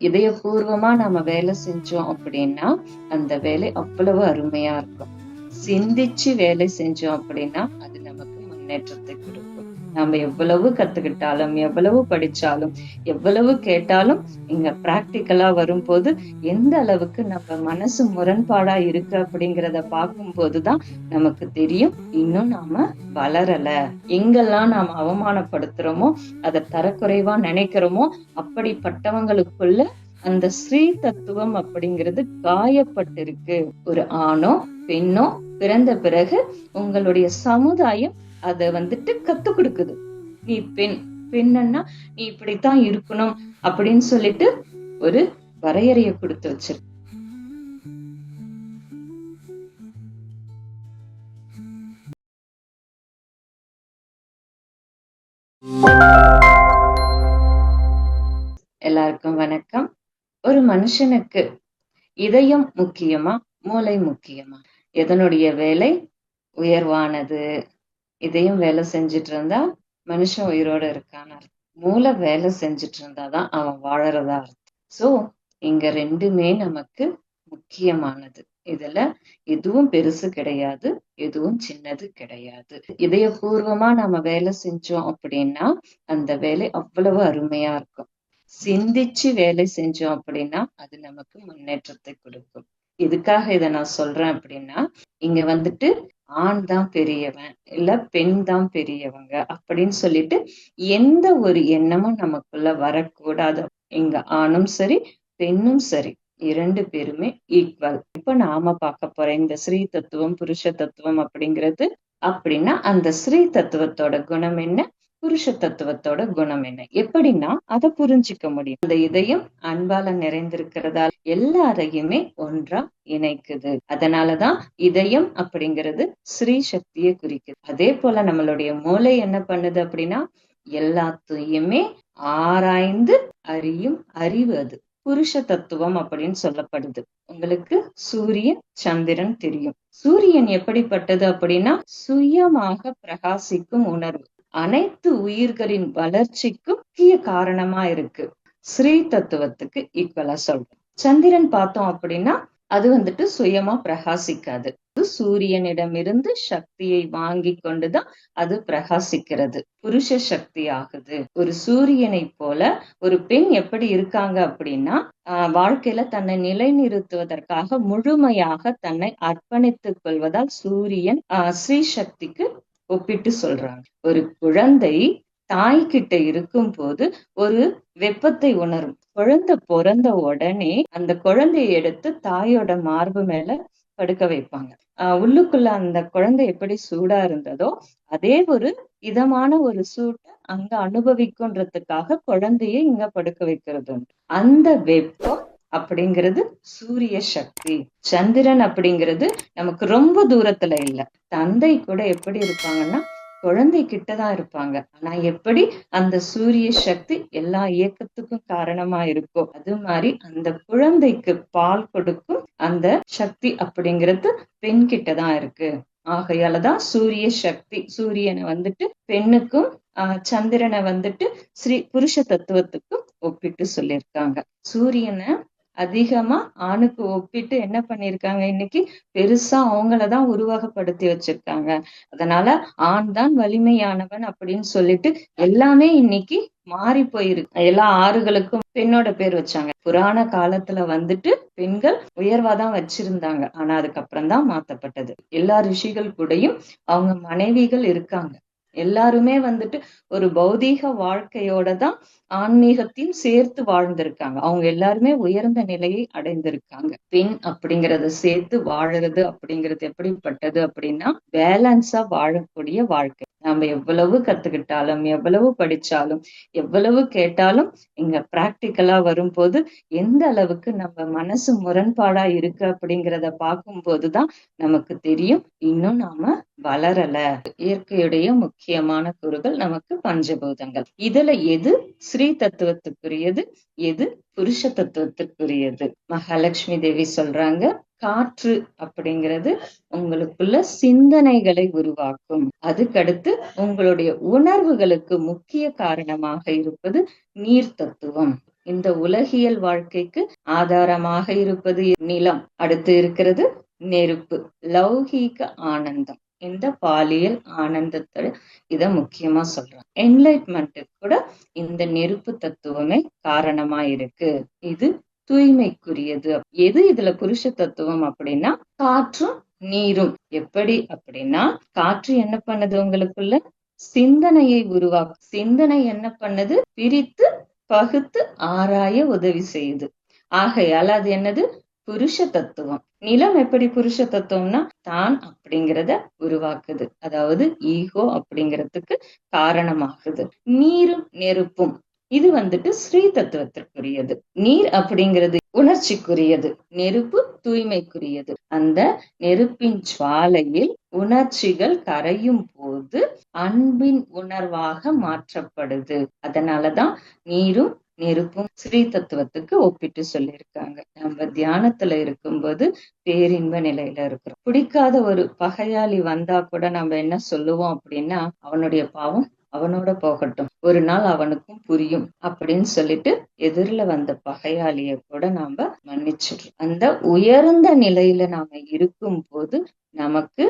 இதயபூர்வமா நாம வேலை செஞ்சோம் அப்படின்னா அந்த வேலை அவ்வளவு அருமையா இருக்கும். சிந்திச்சு வேலை செஞ்சோம் அப்படின்னா அது நமக்கு முன்னேற்றத்தை கொடுக்கும். நம்ம எவ்வளவு கத்துக்கிட்டாலும் எவ்வளவு படிச்சாலும் எவ்வளவு கேட்டாலும் இங்க பிராக்டிக்கலா வரும்போது எந்த அளவுக்கு நம்ம மனசு முரண்பாடா இருக்கு அப்படிங்கிறத பார்க்கும் போதுதான் நமக்கு தெரியும். இன்னும் நாம வளரல. எங்கெல்லாம் நாம அவமானப்படுத்துறோமோ அதை தரக்குறைவா நினைக்கிறோமோ அப்படிப்பட்டவங்களுக்குள்ள அந்த ஸ்ரீ தத்துவம் அப்படிங்கிறது காயப்பட்டிருக்கு. ஒரு ஆணோ பெண்ணோ பிறந்த பிறகு உங்களுடைய சமுதாயம் அத வந்துட்டு கத்து கொடுக்குது. நீ பெண் பெண்ணன்னா நீ இப்படித்தான் இருக்கணும் அப்படின்னு சொல்லிட்டு ஒரு வரையறைய கொடுத்து வச்சிருக்கு எல்லாருக்கும் வணக்கம். ஒரு மனுஷனுக்கு இதயம் முக்கியமா மூளை முக்கியமா? எதனுடைய வேலை? உயர்வானது. இதையும் வேலை செஞ்சுட்டு இருந்தா மனுஷன் உயிரோட இருக்கான்னு அர்த்தம். மூளை வேலை செஞ்சுட்டு இருந்தாதான் அவன் வாழறதா அர்த்தம். சோ இங்க ரெண்டுமே நமக்கு முக்கியமானது. இதுல எதுவும் பெருசு கிடையாது எதுவும் சின்னது கிடையாது. இதயபூர்வமா நாம வேலை செஞ்சோம் அப்படின்னா அந்த வேலை அவ்வளவு அருமையா இருக்கும். சிந்திச்சு வேலை செஞ்சோம் அப்படின்னா அது நமக்கு முன்னேற்றத்தை கொடுக்கும். எதுக்காக இதை நான் சொல்றேன் அப்படின்னா இங்க வந்துட்டு ஆண் தான் பெரியவன் இல்ல பெண் தான் பெரியவங்க அப்படின்னு சொல்லிட்டு எந்த ஒரு எண்ணமும் நமக்குள்ள வரக்கூடாது. இங்க ஆணும் சரி பெண்ணும் சரி இரண்டு பேருமே ஈக்குவல் இப்ப நாம பார்க்க போற இந்த ஸ்ரீ தத்துவம் புருஷ தத்துவம் அப்படிங்கிறது அப்படின்னா அந்த ஸ்ரீ தத்துவத்தோட குணம் என்ன? புருஷ தத்துவத்தோட குணம் என்ன? எப்படின்னா அதை புரிஞ்சுக்க முடியும். அந்த இதயம் அன்பால நிறைந்திருக்கிறதால் எல்லாரையுமே ஒன்றா இணைக்குது. அதனாலதான் இதயம் அப்படிங்கிறது ஸ்ரீ சக்தியை குறிக்குது. அதே போல நம்மளுடைய மூளை என்ன பண்ணுது அப்படின்னா எல்லாத்தையுமே ஆராய்ந்து அறியும் அறிவு அது. புருஷ தத்துவம் அப்படின்னு சொல்லப்படுது. உங்களுக்கு சூரியன் சந்திரன் தெரியும். சூரியன் எப்படிப்பட்டது அப்படின்னா சுயமாக பிரகாசிக்கும் உணர்வு. அனைத்து உயிர்களின் வளர்ச்சிக்கும் முக்கிய காரணமா இருக்கு. ஸ்ரீ தத்துவத்துக்கு ஈக்குவலா சொல்றோம். சந்திரன் பார்த்தோம் அப்படின்னா அது வந்துட்டு சுயமா பிரகாசிக்காது. சூரியனிடமிருந்து சக்தியை வாங்கி கொண்டுதான் அது பிரகாசிக்கிறது. புருஷ சக்தி ஆகுது. ஒரு சூரியனை போல ஒரு பெண் எப்படி இருக்காங்க அப்படின்னா ஆஹ் வாழ்க்கையில தன்னை நிலைநிறுத்துவதற்காக முழுமையாக தன்னை அர்ப்பணித்துக் கொள்வதால் சூரியன் ஆஹ் ஸ்ரீ சக்திக்கு ஒப்பிட்டு சொல்றாங்க. ஒரு குழந்தை தாய்கிட்ட இருக்கும் போது ஒரு வெப்பத்தை உணரும். குழந்தை பிறந்த உடனே அந்த குழந்தையை எடுத்து தாயோட மார்பு மேல படுக்க வைப்பாங்க. ஆஹ் உள்ளுக்குள்ள அந்த குழந்தை எப்படி சூடா இருந்ததோ அதே ஒரு இதமான ஒரு சூட்டை அங்க அனுபவிக்கும்ன்றதுக்காக குழந்தைய இங்க படுக்க வைக்கிறது உண்டு. அந்த வெப்பம் அப்படிங்கிறது சூரிய சக்தி. சந்திரன் அப்படிங்கிறது நமக்கு ரொம்ப தூரத்துல இல்ல. தந்தை கூட எப்படி இருப்பாங்கன்னா குழந்தை கிட்டதான் இருப்பாங்க. ஆனா எப்படி அந்த சூரிய சக்தி எல்லா இயக்கத்துக்கும் காரணமா இருக்கோ அது மாதிரி அந்த குழந்தைக்கு பால் கொடுக்கும் அந்த சக்தி அப்படிங்கிறது பெண் கிட்டதான் இருக்கு. ஆகையாலதான் சூரிய சக்தி சூரியனை வந்துட்டு பெண்ணுக்கும் ஆஹ் சந்திரனை வந்துட்டு ஸ்ரீ புருஷ தத்துவத்துக்கும் ஒப்பிட்டு சொல்லியிருக்காங்க. சூரியனை அதிகமா ஆணுக்கு ஒப்பிட்டு என்ன பண்ணிருக்காங்க? இன்னைக்கு பெருசா அவங்களதான் உருவகப்படுத்தி வச்சிருக்காங்க. அதனால ஆண் தான் வலிமையானவன் அப்படின்னு சொல்லிட்டு எல்லாமே இன்னைக்கு மாறி போயிருக்கு. எல்லா ஆறுகளுக்கும் பெண்ணோட பேர் வச்சாங்க. புராண காலத்துல வந்துட்டு பெண்கள் உயர்வாதான் வச்சிருந்தாங்க. ஆனா அதுக்கப்புறம் தான் மாத்தப்பட்டது. எல்லா ரிஷிகள் கூடயும் அவங்க மனைவிகள் இருக்காங்க. எல்லாருமே வந்துட்டு ஒரு பௌதீக வாழ்க்கையோட தான் ஆன்மீகத்தையும் சேர்த்து வாழ்ந்திருக்காங்க. அவங்க எல்லாருமே உயர்ந்த நிலையை அடைந்திருக்காங்க. பெண் அப்படிங்கறத சேர்த்து வாழறது அப்படிங்கிறது எப்படிப்பட்டது அப்படின்னா பேலன்ஸா வாழக்கூடிய வாழ்க்கை. நம்ம எவ்வளவு கத்துக்கிட்டாலும் எவ்வளவு படிச்சாலும் எவ்வளவு கேட்டாலும் இங்க பிராக்டிக்கலா வரும்போது எந்த அளவுக்கு நம்ம மனசு முரண்பாடா இருக்கு அப்படிங்கிறத பார்க்கும் போதுதான் நமக்கு தெரியும். இன்னும் நாம வளரல. இயற்கையுடைய முக்கியமான கூறுகள் நமக்கு பஞ்சபூதங்கள். இதுல எது ஸ்ரீ தத்துவத்துக்குரியது எது புருஷ தத்துவத்துக்குரியது? மகாலட்சுமி தேவி சொல்றாங்க காற்று அப்படிங்கிறது உங்களுக்குள்ள சிந்தனைகளை உருவாக்கும். அதுக்கடுத்து உங்களுடைய உணர்வுகளுக்கு முக்கிய காரணமாக இருப்பது நீர் தத்துவம். இந்த உலகியல் வாழ்க்கைக்கு ஆதாரமாக இருப்பது நிலம் அடுத்து இருக்கிறது நெருப்பு லௌகீக ஆனந்தம். இந்த பாலியல் ஆனந்தத்தை இத முக்கியமா சொல்றாங்க. என்லைட்மெண்ட்டுக்கு கூட இந்த நெருப்பு தத்துவமே காரணமா இருக்கு. இது தூய்மைக்குரியது. எது இதுல புருஷ தத்துவம் அப்படின்னா காற்றும் நீரும். எப்படி அப்படின்னா காற்று என்ன பண்ணுது உங்களுக்குள்ள? சிந்தனையை உருவாக்கும் சிந்தனை என்ன பண்ணுது? பிரித்து பகுத்து ஆராய உதவி செய்யுது. ஆகையால் அது என்னது? புருஷ தத்துவம் நிலம் எப்படி புருஷ தத்துவம்னா தான் அப்படிங்கிறத உருவாக்குது. அதாவது ஈகோ அப்படிங்கிறதுக்கு காரணமாகுது. நீரும் நெருப்பும். இது வந்துட்டு ஸ்ரீ தத்துவத்திற்குரியது. நீர் அப்படிங்கிறது உணர்ச்சிக்குரியது. நெருப்பு தூய்மைக்குரியது. அந்த நெருப்பின் சுவாலையில் உணர்ச்சிகள் கரையும் போது அன்பின் உணர்வாக மாற்றப்படுது. அதனாலதான் நீரும் நெருப்பும் ஸ்ரீ தத்துவத்துக்கு ஒப்பிட்டு சொல்லியிருக்காங்க. நம்ம தியானத்துல இருக்கும்போது பேரின்ப நிலையில இருக்கிறோம். பிடிக்காத ஒரு பகையாளி வந்தா கூட நம்ம என்ன சொல்லுவோம் அப்படின்னா அவனுடைய பாவம் அவனோட போகட்டும். ஒரு நாள் அவனுக்கும் புரியும் அப்படின்னு சொல்லிட்டு எதிரில வந்த பகையாளிய கூட நாம மன்னிச்சிடுறோம். அந்த உயர்ந்த நிலையில நாம இருக்கும் போது நமக்கு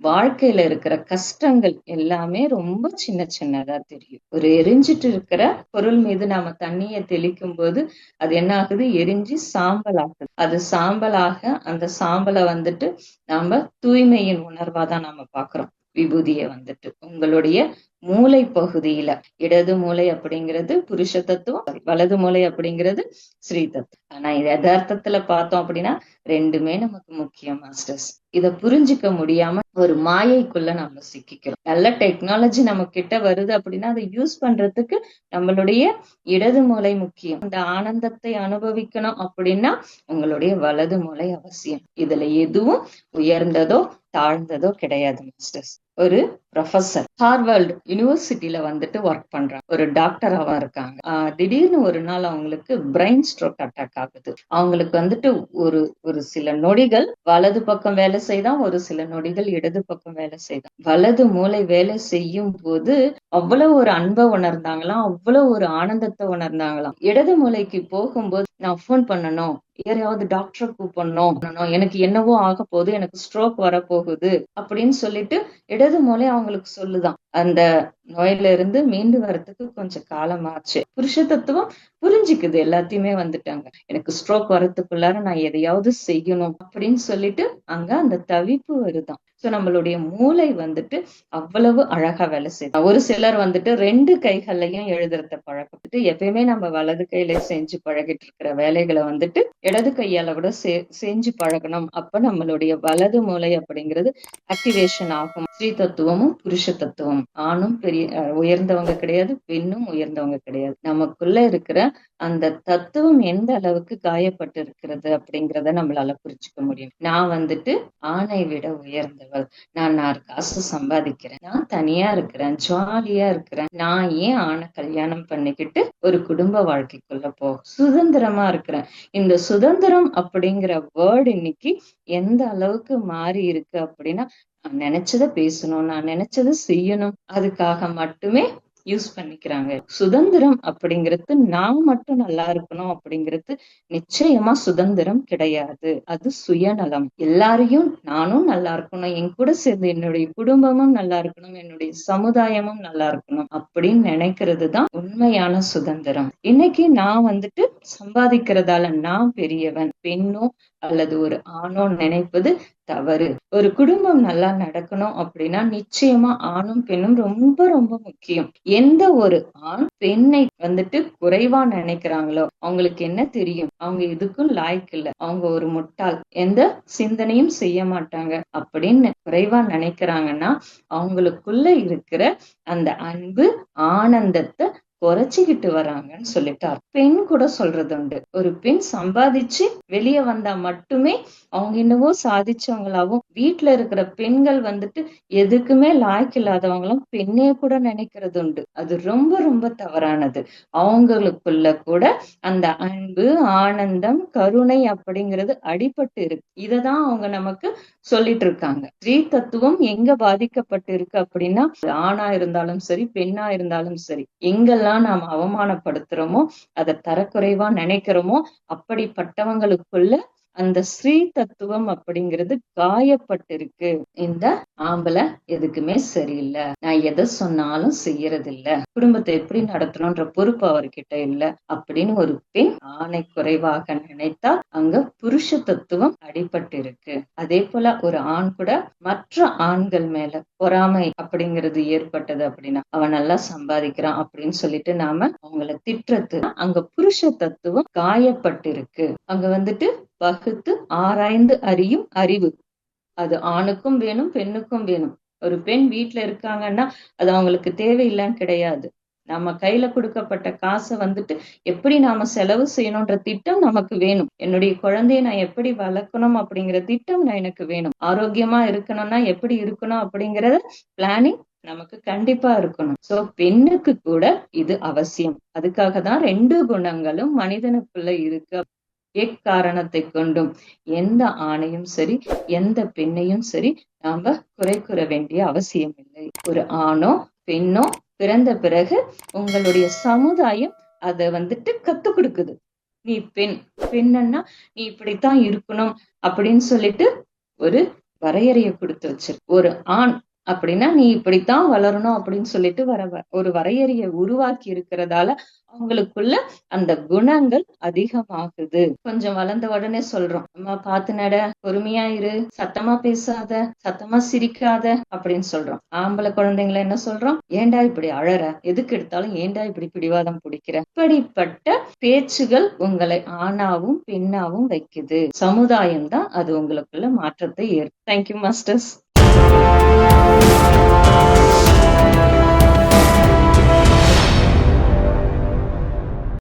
வாழ்க்கையில இருக்கிற கஷ்டங்கள் எல்லாமே ரொம்ப சின்ன சின்னதா தெரியும். ஒரு எரிஞ்சிட்டு இருக்கிற பொருள் மீது நாம தண்ணிய தெளிக்கும் போது அது என்ன ஆகுது? எரிஞ்சு சாம்பல் ஆகுது அது சாம்பலாக அந்த சாம்பலை வந்துட்டு நாம தூய்மையின் உணர்வாதான் நாம பாக்குறோம் விபூதிய வந்துட்டு. உங்களுடைய மூளை பகுதியில இடது மூளை அப்படிங்கிறது புருஷ தத்துவம் வலது மூளை அப்படிங்கிறது ஸ்ரீ தத்துவம். ஆனா யதார்த்தத்துல பார்த்தோம் அப்படின்னா ரெண்டுமே நமக்கு முக்கியம் மாஸ்டர்ஸ் இத புரிஞ்சுக்க முடியாம ஒரு மாயைக்குள்ள நம்ம சிக்கிக்கிறோம். நல்ல டெக்னாலஜி நம்ம கிட்ட வருது அப்படின்னா அதை யூஸ் பண்றதுக்கு நம்மளுடைய இடது மூளை முக்கியம். அந்த ஆனந்தத்தை அனுபவிக்கணும் அப்படின்னா உங்களுடைய வலது மூளை அவசியம். இதுல எதுவும் உயர்ந்ததோ தாழ்ந்ததோ கிடையாது மாஸ்டர்ஸ் ஒரு ப்ரொஃபசர் ஹார்வர்டு யூனிவர்சிட்டியில வந்துட்டு ஒர்க் பண்றாங்க. ஒரு டாக்டராவா இருக்காங்க. திடீர்னு ஒரு நாள் அவங்களுக்கு பிரெயின் ஸ்ட்ரோக் அட்டாக் ஆகுது. அவங்களுக்கு வந்துட்டு ஒரு ஒரு சில நொடிகள் வலது பக்கம் வேலை செய்தான் ஒரு சில நொடிகள் இடது பக்கம் வேலை செய்தான். வலது மூளை வேலை செய்யும் போது அவ்வளவு ஒரு அன்பை உணர்ந்தாங்களாம் அவ்வளவு ஒரு ஆனந்தத்தை உணர்ந்தாங்களாம். இடது மூளைக்கு போகும்போது நான் போன் பண்ணணும் யாரையாவது டாக்டரை கூப்பிடணும் எனக்கு என்னவோ ஆக போகுது எனக்கு ஸ்ட்ரோக் வரப்போகுது அப்படின்னு சொல்லிட்டு இடது மூளை அவங்களுக்கு சொல்லுதான். அந்த நோயில இருந்து மீண்டு வர்றதுக்கு கொஞ்சம் காலம் ஆச்சு புருஷ தத்துவம் புரிஞ்சுக்குது எல்லாத்தையுமே வந்துட்டாங்க. எனக்கு ஸ்ட்ரோக் வரத்துக்குள்ளார நான் எதையாவது செய்யணும் அப்படின்னு சொல்லிட்டு அங்க அந்த தவிப்பு வருதான். சோ நம்மளுடைய மூளை வந்துட்டு அவ்வளவு அழகா வேலை செய்யும் ஒரு சிலர் வந்துட்டு ரெண்டு கைகள்லையும் எழுதுறத பழக்கப்பட்டு எப்பயுமே நம்ம வலது கையில செஞ்சு பழகிட்டு இருக்கிற வேலைகளை வந்துட்டு இடது கையால விட செ செஞ்சு பழகணும். அப்ப நம்மளுடைய வலது மூளை அப்படிங்கிறது ஆக்டிவேஷன் ஆகும். ஸ்ரீ தத்துவமும் புருஷ தத்துவம் ஆணும் பெரிய உயர்ந்தவங்க கிடையாது பெண்ணும் உயர்ந்தவங்க கிடையாது. நமக்குள்ள இருக்கிற அந்த தத்துவம் எந்த அளவுக்கு காயப்பட்டு இருக்கிறது அப்படிங்கிறத நம்மளால புரிச்சுக்க முடியும். நான் வந்துட்டு ஆணை விட உயர்ந்தவள். நான் நான் காசு சம்பாதிக்கிறேன். நான் தனியா இருக்கிறேன் ஜாலியா இருக்கிறேன். நான் ஏன் ஆணை கல்யாணம் பண்ணிக்கிட்டு ஒரு குடும்ப வாழ்க்கைக்குள்ள போ சுதந்திரமா இருக்கிறேன். இந்த சுதந்திரம் அப்படிங்கிற வேர்டு இன்னைக்கு எந்த அளவுக்கு மாறி இருக்கு அப்படின்னா நான் நினைச்சதை பேசணும் நான் நினைச்சதை செய்யணும். அதுக்காக மட்டுமே யூஸ் பண்ணிக்கிறாங்க. சுதந்திரம் அப்படிங்கிறது நான் மட்டும் நல்லா இருக்கணும் அப்படிங்கிறது நிச்சயமா சுதந்திரம் கிடையாது. அது சுயநலம். எல்லாரையும் நானும் நல்லா இருக்கணும். என் கூட சேர்ந்து என்னுடைய குடும்பமும் நல்லா இருக்கணும். என்னுடைய சமுதாயமும் நல்லா இருக்கணும் அப்படின்னு நினைக்கிறது தான் உண்மையான சுதந்திரம். இன்னைக்கு நான் வந்துட்டு சம்பாதிக்கிறதால நான் பெரியவன். பெண்ணோ அல்லது ஒரு ஆணோ நினைப்பது தவறு. ஒரு குடும்பம் நல்லா நடக்கணும் அப்படின்னா நிச்சயமா ஆணும் பெண்ணும் ரொம்ப ரொம்ப முக்கியம். எந்த ஒரு ஆண் பெண்ணை வந்துட்டு குறைவா நினைக்கிறாங்களோ அவங்களுக்கு என்ன தெரியும்? அவங்க எதுக்கும் லாய்க்கு இல்ல. அவங்க ஒரு முட்டாள். எந்த சிந்தனையும் செய்ய மாட்டாங்க. அப்படின்னு குறைவா நினைக்கிறாங்கன்னா அவங்களுக்குள்ள இருக்கிற அந்த அன்பு ஆனந்தத்தை குறைச்சிக்கிட்டு வராங்கன்னு சொல்லிட்டார் பெண் கூட சொல்றது உண்டு. ஒரு பெண் சம்பாதிச்சு வெளியே வந்தா மட்டுமே அவங்க என்னவோ சாதிச்சவங்களாவும் வீட்டுல இருக்கிற பெண்கள் வந்துட்டு எதுக்குமே லாய்க்கு இல்லாதவங்களும் பெண்ணே கூட நினைக்கிறது உண்டு. அது ரொம்ப ரொம்ப தவறானது. அவங்களுக்குள்ள கூட அந்த அன்பு ஆனந்தம் கருணை அப்படிங்கிறது அடிபட்டு இருக்கு. இததான் அவங்க நமக்கு சொல்லிட்டு இருக்காங்க. ஸ்ரீ தத்துவம் எங்க பாதிக்கப்பட்டு இருக்கு அப்படின்னா ஆணா இருந்தாலும் சரி பெண்ணா இருந்தாலும் சரி எங்கெல்லாம் நாம் அவமானப்படுத்துறோமோ அதை தரக்குறைவா நினைக்கிறோமோ அப்படிப்பட்டவங்களுக்குள்ள அந்த ஸ்ரீ தத்துவம் அப்படிங்கிறது காயப்பட்டிருக்கு. இந்த ஆம்பளை எதுக்குமே சரியில்லை. நான் எதை சொன்னாலும் செய்யறது இல்ல குடும்பத்தை எப்படி நடத்தணும்ன்ற பொறுப்பு அவர்கிட்ட இல்ல அப்படின்னு ஒரு பெண் ஆணை குறைவாக நினைத்தா அங்க புருஷ தத்துவம் அடிபட்டு இருக்கு அதே போல ஒரு ஆண் கூட மற்ற ஆண்கள் மேல பொறாமை அப்படிங்கிறது ஏற்பட்டது அப்படின்னா அவன் நல்லா சம்பாதிக்கிறான் அப்படின்னு சொல்லிட்டு நாம அவங்கள திட்டுறது. அங்க புருஷ தத்துவம் காயப்பட்டிருக்கு. அங்க வந்துட்டு வகுத்து ஆராய்ந்து அறியும் அறிவு. அது ஆணுக்கும் வேணும் பெண்ணுக்கும் வேணும். ஒரு பெண் வீட்டுல இருக்காங்கன்னா அது அவங்களுக்கு தேவையில்லைன்னு கிடையாது. நம்ம கையில கொடுக்கப்பட்ட காசை வந்துட்டு எப்படி நாம செலவு செய்யணும்ன்ற திட்டம் நமக்கு வேணும். என்னுடைய குழந்தைய நான் எப்படி வளர்க்கணும் அப்படிங்கிற திட்டம் நான் எனக்கு வேணும். ஆரோக்கியமா இருக்கணும்னா எப்படி இருக்கணும் அப்படிங்கறத பிளானிங் நமக்கு கண்டிப்பா இருக்கணும். சோ பெண்ணுக்கு கூட இது அவசியம். அதுக்காக தான் ரெண்டு குணங்களும் மனிதனுக்குள்ள இருக்கு. எக்காரணத்தை கொண்டும்? எந்த ஆணையும் சரி எந்த பெண்ணையும் சரி நாம குறை கூற வேண்டிய அவசியம் இல்லை ஒரு ஆணோ பெண்ணோ பிறந்த பிறகு உங்களுடைய சமுதாயம் அதை வந்துட்டு கத்து கொடுக்குது. நீ பெண் பெண்ணன்னா நீ இப்படித்தான் இருக்கணும் அப்படின்னு சொல்லிட்டு ஒரு வரையறைய கொடுத்து வச்சிரு. ஒரு ஆண் அப்படின்னா நீ இப்படித்தான் வளரணும் அப்படின்னு சொல்லிட்டு வர ஒரு வரையறைய உருவாக்கி இருக்கிறதால அவங்களுக்குள்ள அந்த குணங்கள் அதிகமாகுது. கொஞ்சம் வளர்ந்த உடனே சொல்றோம் அம்மா பார்த்து நட பொறுமையா இரு சத்தமா பேசாத சத்தமா சிரிக்காத அப்படின்னு சொல்றோம். ஆம்பளை குழந்தைங்களை என்ன சொல்றோம்? ஏண்டா இப்படி அழற? எதுக்கு எடுத்தாலும் ஏண்டா இப்படி பிடிவாதம் பிடிக்கிற? இப்படிப்பட்ட பேச்சுகள் உங்களை ஆணாவும் பெண்ணாவும் வைக்குது. சமுதாயம் தான் அது உங்களுக்குள்ள மாற்றத்தை ஏற்படும் தேங்க்யூ மாஸ்டர்ஸ் Thank you.